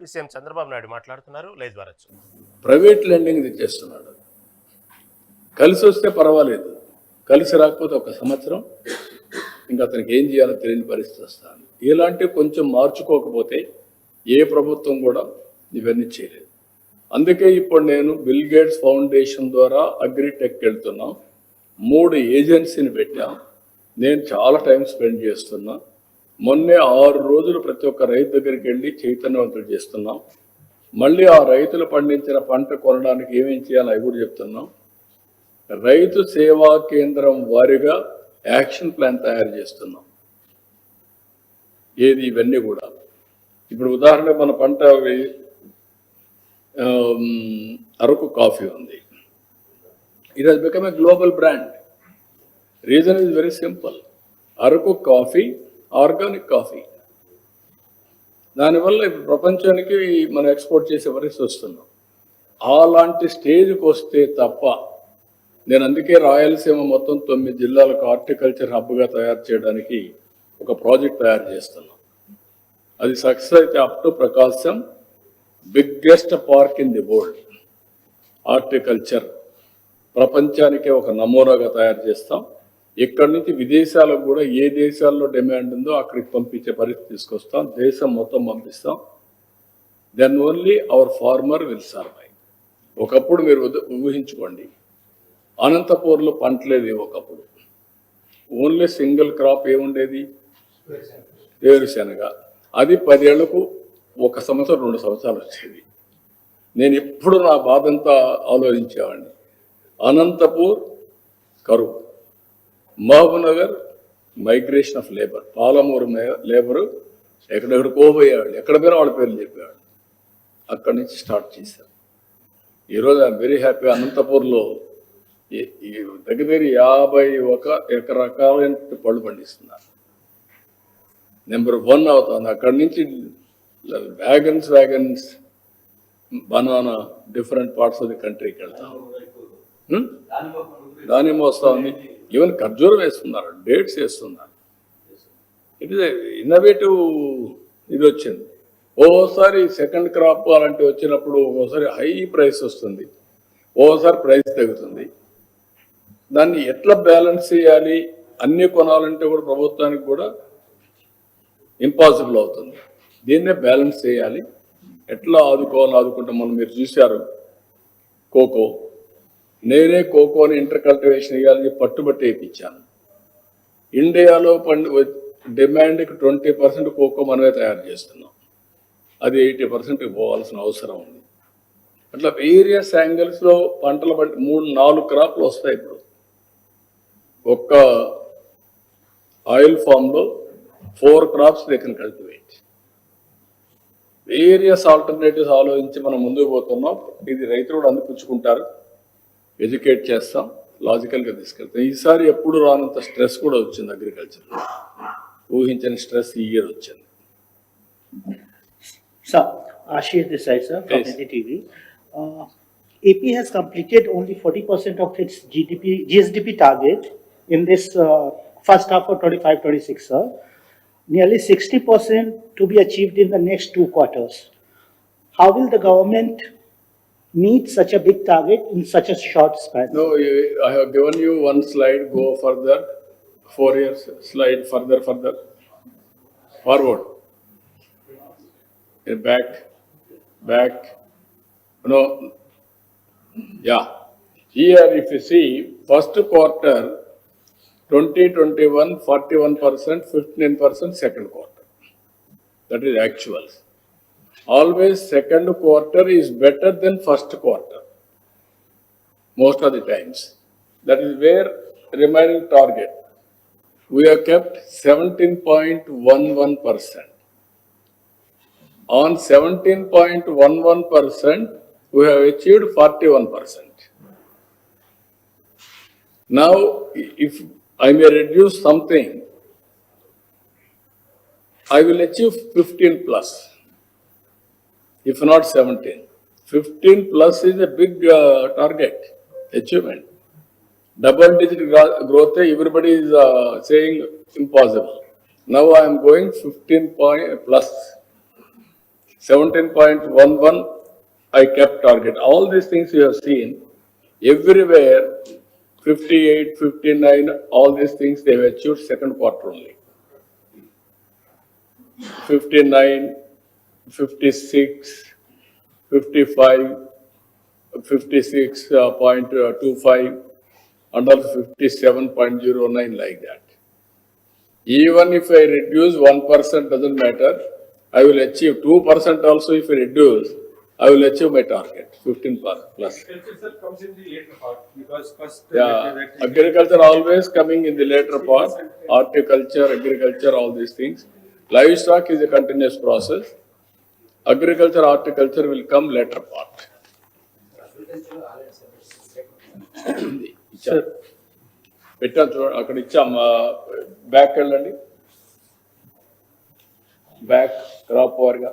AP CM Chandrababu Naidu మాట్లాడుతున్నారు live ద్వారా private lending తెచ్చేస్తున్నాడు కలిసి వస్తే పర్వాలేదు. కలిసి రాకపోతే ఒక సంవత్సరం ఇంకా అతనికి ఏం చేయాలో తెలియని పరిస్థితి వస్తాను ఇలాంటి కొంచెం మార్చుకోకపోతే ఏ ప్రభుత్వం కూడా ఇవన్నీ చేయలేదు. అందుకే ఇప్పుడు నేను బిల్ గేట్స్ ఫౌండేషన్ ద్వారా అగ్రిటెక్ వెళ్తున్నాం. మూడు ఏజెన్సీని పెట్టాం. నేను చాలా టైం స్పెండ్ చేస్తున్నా. మొన్నే ఆరు రోజులు ప్రతి ఒక్క రైతు దగ్గరికి వెళ్ళి చైతన్యవంతులు చేస్తున్నాం. మళ్ళీ ఆ రైతులు పండించిన పంట కొనడానికి ఏమేం చేయాలో అవి కూడా చెప్తున్నాం. రైతు సేవా కేంద్రం వారిగా యాక్షన్ ప్లాన్ తయారు చేస్తున్నాం. ఏది ఇవన్నీ కూడా. ఇప్పుడు ఉదాహరణ మన పంట అరకు కాఫీ ఉంది. It has become a global brand reason is very simple Araku coffee organic coffee. దానివల్ల ఇప్పుడు ప్రపంచానికి మనం ఎక్స్పోర్ట్ చేసే పరిస్థితి వస్తున్నాం అలాంటి స్టేజ్కి వస్తే తప్ప నేను అందుకే రాయలసీమ మొత్తం తొమ్మిది జిల్లాలకు హార్టికల్చర్ హబ్గా తయారు చేయడానికి ఒక ప్రాజెక్ట్ తయారు చేస్తున్నాం. అది సక్సెస్ అయితే up to Prakasam biggest park in the world. Horticulture ప్రపంచానికే ఒక నమూనాగా తయారు చేస్తాం. ఇక్కడి నుంచి విదేశాలకు కూడా ఏ దేశాల్లో డిమాండ్ ఉందో అక్కడికి పంపించే పరిస్థితి తీసుకొస్తాం. దేశం మొత్తం పంపిస్తాం. Then only our farmer will survive ఒకప్పుడు మీరు ఊహించుకోండి. అనంతపూర్లో పంటలేదు ఒకప్పుడు. ఓన్లీ సింగిల్ క్రాప్ ఏముండేది? వేరుశనగ. అది పదేళ్ళకు ఒక సంవత్సరం రెండు సంవత్సరాలు వచ్చేది. నేను ఎప్పుడు నా బాధంతా ఆలోచించేవాడిని. అనంతపూర్ కరువు. Mahabubnagar migration of labour Palamuru labour ఎక్కడెక్కడికో పోయేవాళ్ళు ఎక్కడ పోయినా వాళ్ళ పేర్లు చెప్పేవాళ్ళు అక్కడి నుంచి స్టార్ట్ చేశాం ఈరోజు ఐఎమ్ వెరీ హ్యాపీ అనంతపూర్లో దగ్గర దగ్గర యాభై ఒక రకాలైన పళ్ళు పండిస్తున్నారు. నెంబర్ వన్ అవుతుంది. అక్కడి నుంచి wagons wagons banana different parts of the కంట్రీకి వెళ్తాం? దానిమ్మ వస్తా. ఉంది ఈవెన్ ఖర్జూరం వేస్తున్నారు డేట్స్ వేస్తున్నారు. ఇట్ ఇస్ ఇన్నోవేటివ్ ఇది వచ్చింది. ఓసారి సెకండ్ క్రాప్ అలాంటివి వచ్చినప్పుడు ఓసారి హై ప్రైస్ వస్తుంది. ఓసారి ప్రైస్ తగ్గుతుంది. దాన్ని ఎట్లా బ్యాలెన్స్ చేయాలి? అన్ని కొనాలంటే కూడా ప్రభుత్వానికి కూడా ఇంపాసిబుల్ అవుతుంది. దీన్నే బ్యాలెన్స్ చేయాలి. ఎట్లా ఆదుకోవాలి ఆదుకుంటే మనం మీరు చూశారు. కోకో నేనే కోకోని ఇంటర్ కల్టివేషన్ ఇవ్వాలని పట్టుబట్టి వేయించాను. ఇండియాలో పండు డిమాండ్కి ట్వంటీ పర్సెంట్ కోకో మనమే తయారు చేస్తున్నాం. అది ఎయిటీ పర్సెంట్కి పోవాల్సిన అవసరం ఉంది. అట్లా వేరియస్ యాంగిల్స్లో పంటలు పంట మూడు నాలుగు క్రాప్లు వస్తాయి ఇప్పుడు. ఒక్క ఆయిల్ ఫామ్లో four crops they can cultivate. Various alternatives ఆలోచించి మనం ముందుకు పోతున్నాం. ఇది రైతులు కూడా అందిపుచ్చుకుంటారు. ఎడ్యుకేట్ చేస్తాం లాజికల్గా తీసుకెళ్తాం ఈసారి ఎప్పుడు రానంత స్ట్రెస్ కూడా వచ్చింది అగ్రికల్చర్ ఊహించని స్ట్రెస్ ఈ ఇయర్ వచ్చింది Sir, Ashish Desai, sir, from Yes. NDTV. Uh, AP has completed only forty percent of its GDP, GSDP target in this uh, first half of 25-26, sir. Nearly sixty percent to be achieved in the next two quarters. How will the government meet such a big target in such a short span? No, I have given you one slide, go further, four years, slide further, further, forward. Back, back, no, yeah. Here if you see, first quarter, 2021, 41 percent, 15 percent, second quarter. That is actuals. Always second quarter is better than first quarter most of the times. That is where remaining target. We have kept seventeen point one one percent. On seventeen point one one percent, we have achieved forty-one percent. Now, if I may reduce something, I will achieve fifteen plus if not 17. 15 plus is a big uh, target, achievement. Double digit growth, everybody is uh, saying impossible. Now I am going 15 point plus. Point one one, I kept target. All these things you have seen, everywhere, 58, 59, all these things they have achieved second quarter only. 59, 56, 55, 56.25, uh, uh, and also 57.09 like that. Even if I reduce one percent, doesn't matter, I will achieve two percent also if I reduce, I will achieve my target, fifteen per plus. Agriculture comes in the later part because first. Yeah, agriculture always coming in the later part, horticulture, agriculture, all these things. Livestock is a continuous process. Agriculture horticulture will come later part పెట్టాను చూడండి అక్కడ ఇచ్చాం back వెళ్ళండి. Back crop వారిగా